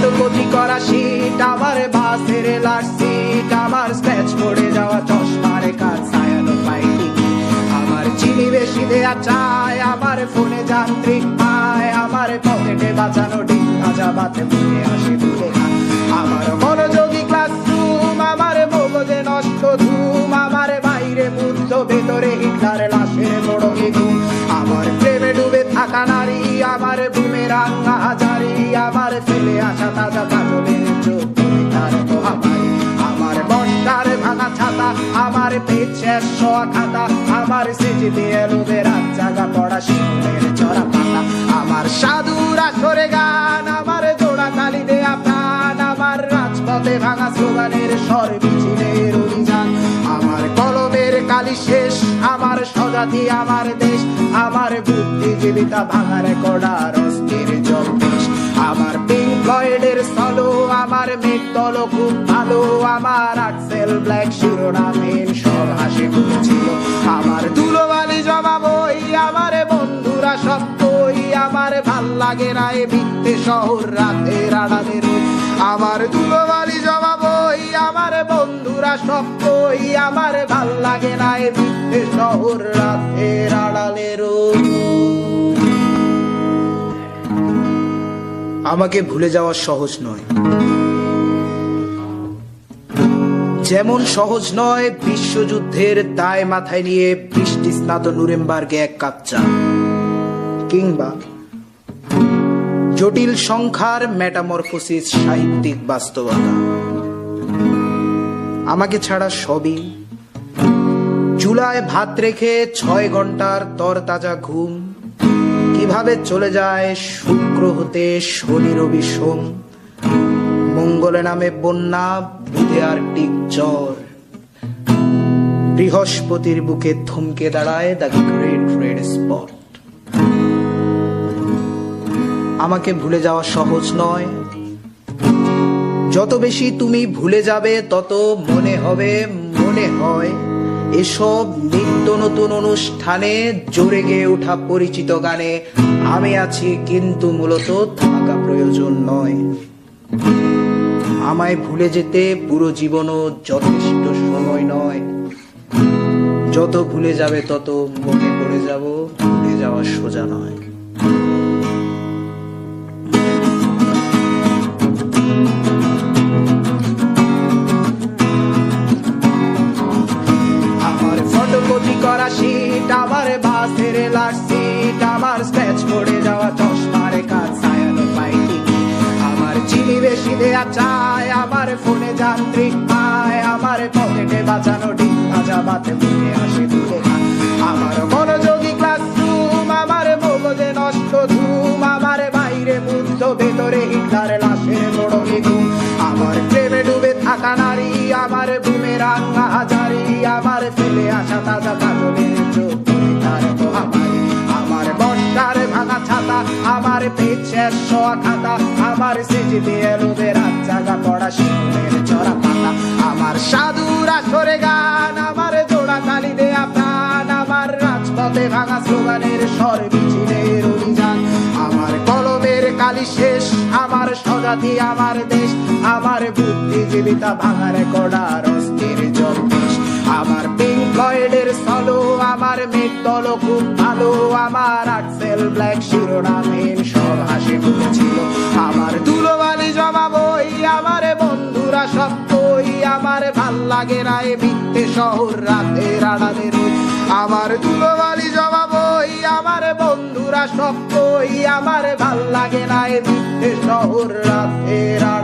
Photocopy করা sheet আমার আমার স্ক্র্যাচ পড়ে যাওয়া চশমার কাজ পাইনি। আমার চিনি বেশি দেয়া আমার ফোনে যান্ত্রিক পায় আমার পকেটে বাঁচানো ডিম ভাজা বাতে আসে খান। আমার মনোযোগী ক্লাসরুম আমার মগজে নষ্ট ধুম। আমার বাইরে বুদ্ধ ভেতরে হিটলার লাশের বড় শোয়া খাতা, আমার সিজিতে এলোদের রাত জাগা পড়া শিশুদের চড়া পাতা। আমার সাধুরা সরে গান, আমার জোড়া কালি দেয়া প্রাণ, আমার রাজপথে ভাঙা স্লোগানের স্বর মিছিলের অভিযান। আমার কলমের কালি শেষ, আমার স্বজাতি, আমার দেশ, আমার বুদ্ধিজীবিতা ভাঙার কড়ার অস্থির জম্পেশ আমার পিঙ্ক ফ্লয়েডের সলো আমার মেঘ দল খুব ভালো, আমার আক্সেল ব্ল্যাক শিরোনামের লাগে না এ ভিত্তে শহর রাতের আড়ালের ওই। আমার ধুলোবালি জমাবই আমার বন্ধুরা সব কই আমার ভালো লাগে না এ ভিত্তে শহর রাতের আড়ালের ওই। আমাকে ভুলে যাওয়া সহজ নয় যেমন সহজ নয়, বিশ্বযুদ্ধের দায় মাথায় নিয়ে বৃষ্টি স্নাত নুরেমবার্গে এক কাপ কিংবা জটিল সংখ্যার মেটামরফোসিস সাহিত্যিক বাস্তবতা। আমাকে ছাড়া সবই। চুলায় ভাত রেখে ছয় ঘণ্টার তরতাজা ঘুম। কীভাবে চলে যায় শুক্র হতে শনি রবি সোম। মঙ্গলে নামে বন্যা, বুধে আর টিক জ্বর। বৃহস্পতির বুকে থমকে দাঁড়ায় দ্য গ্রেট রেড স্পট আমাকে ভুলে যাওয়া সহজ নয়। যত বেশি তুমি ভুলে যাবে, তত মনে হবে, মনে হয়, এসব নিত্য নতুন অনুষ্ঠানে জোরে গেয়ে ওঠা পরিচিত গানে আমি আছি কিন্তু মূলত থাকা প্রয়োজন নয়। আমায় ভুলে যেতে পুরো জীবনও যথেষ্ট সময় নয়। যত ভুলে যাবে, তত মনে পড়ে যাব, ভুলে যাওয়া সোজা নয়। দেয়া চায় আমার ফোনে যান্ত্রিক পায় আমার পকেটে বাঁচানো ডিম ভাজা বাতে মুখে আসে খান আমার মনোযোগী ক্লাসরুম আমার মগজে নষ্ট ধুম, আমার বাইরে বুদ্ধ ভেতরে হিটলার লাশের বড় ঘুম। আমার প্রেমে ডুবে থাকা নারী, আমার বুমেরাং হাজারি, আমার ফেলে আসা তাজা কাজলের চোখ তার মহামারী। আমার বর্ষার ভাঙা ছাতা, আমার পেছের শোয়া খাতা, আমার এলোদের রাত জাগা পড়া শিশুদের চড়া পাতা আমার সাধুরা সরে গান আমার জোড়া কালি দেয়া প্রাণ আমার রাজপথে ভাঙা স্লোগানের স্বর মিছিলের অভিযান আমার কলমের কালি শেষ আমার স্বজাতি আমার দেশ আমার বুদ্ধিজীবিতা ভাঙার কড়ার অস্থির জম্পেশ আমার পিঙ্ক সলো আমার মেঘ দল খুব ভালো আমার আক্সেল ব্ল্যাক শিরোনামের সব হাসি খুঁজছিল বন্ধুরা সব কই আমার ভালো লাগে না এ ভিত্তে শহর রাতে রাড়ালে ওই। আমার ধুলোবালি ওই আমার বন্ধুরা সব কই আমার ভালো লাগে না এ ভিত্তে শহর রাতে আড়ালের